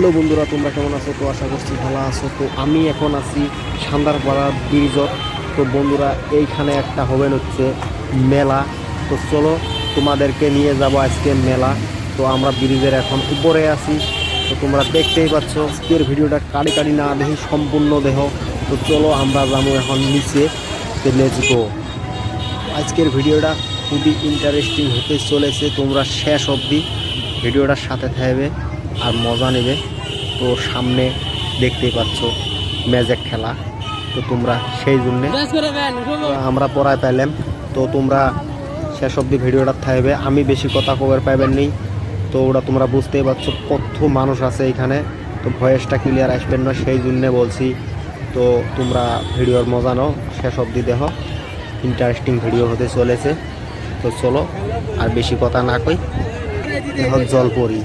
Hello বন্ধুরা, তোমরা কেমন আছো? তো আশা করছি ভালো আছো। তো আমি এখন আছি সান্দারপাড়া ব্রিজত তো বন্ধুরা, এইখানে একটা হবেন হচ্ছে মেলা। তো চলো, তোমাদেরকে নিয়ে যাব আজকে মেলা। তো আমরা ব্রিজের এখন উপরে আছি। তো তোমরা দেখতেই পাচ্ছ, আজকের ভিডিওটা কাড়ি কাড়ি না দেখি সম্পূর্ণ দেহ তো চলো, আমরা যাব এখন নিচে। গো আজকের ভিডিওটা খুবই ইন্টারেস্টিং হতে চলেছে। তোমরা শেষ অবধি ভিডিওটার সাথে থাকবে। আর মজা নেবে। তো সামনে দেখতেই পাচ্ছ ম্যাজিক খেলা। তো তোমরা সেই জন্যে আমরা পড়ায় পাইলাম। তো তোমরা শেষ অব্দি ভিডিওটা থাকবে আমি বেশি কথা কবার পাইবেন নেই। তো ওরা তোমরা বুঝতেই পারছ কত মানুষ আছে এখানে। তো ভয়েসটা ক্লিয়ার আসবেন না সেই জন্যে বলছি। তো তোমরা ভিডিওর মজা নাও শেষ অবধি দেখো। ইন্টারেস্টিং ভিডিও হতে চলেছে। তো চলো আর বেশি কথা না কই। এখন জল পড়ি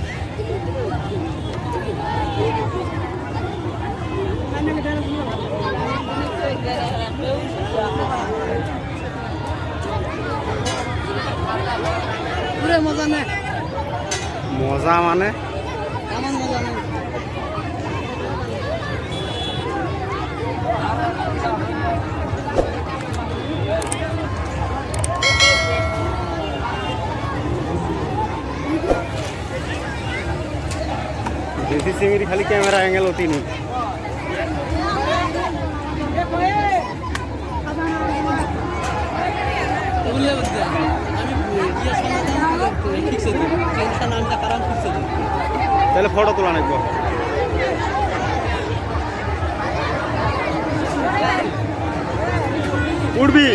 মজা মানে? দেশি চিংড়ি খালি ক্যামেরা অ্যাঙ্গেল অতি নেই তাহলে ফটো তোলা নাকবো উঠবি।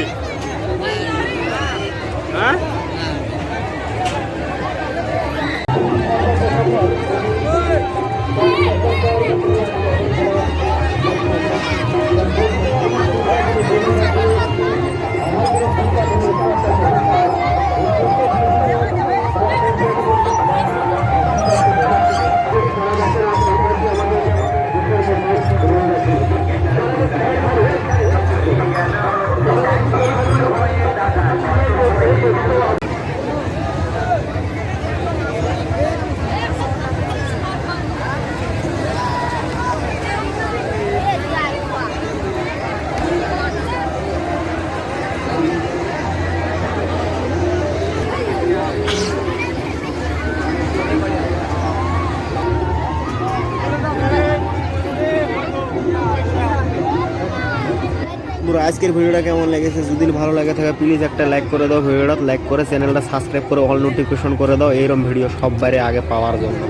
পুরো আজকের ভিডিওটা কেমন লেগেছে? যদি ভালো লাগে থাকে প্লিজ একটা লাইক করে দাও, ভিডিওটা লাইক করে চ্যানেলটা সাবস্ক্রাইব করে অল নোটিফিকেশন করে দাও। এইরকম ভিডিও সববারে আগে পাওয়ার জন্য।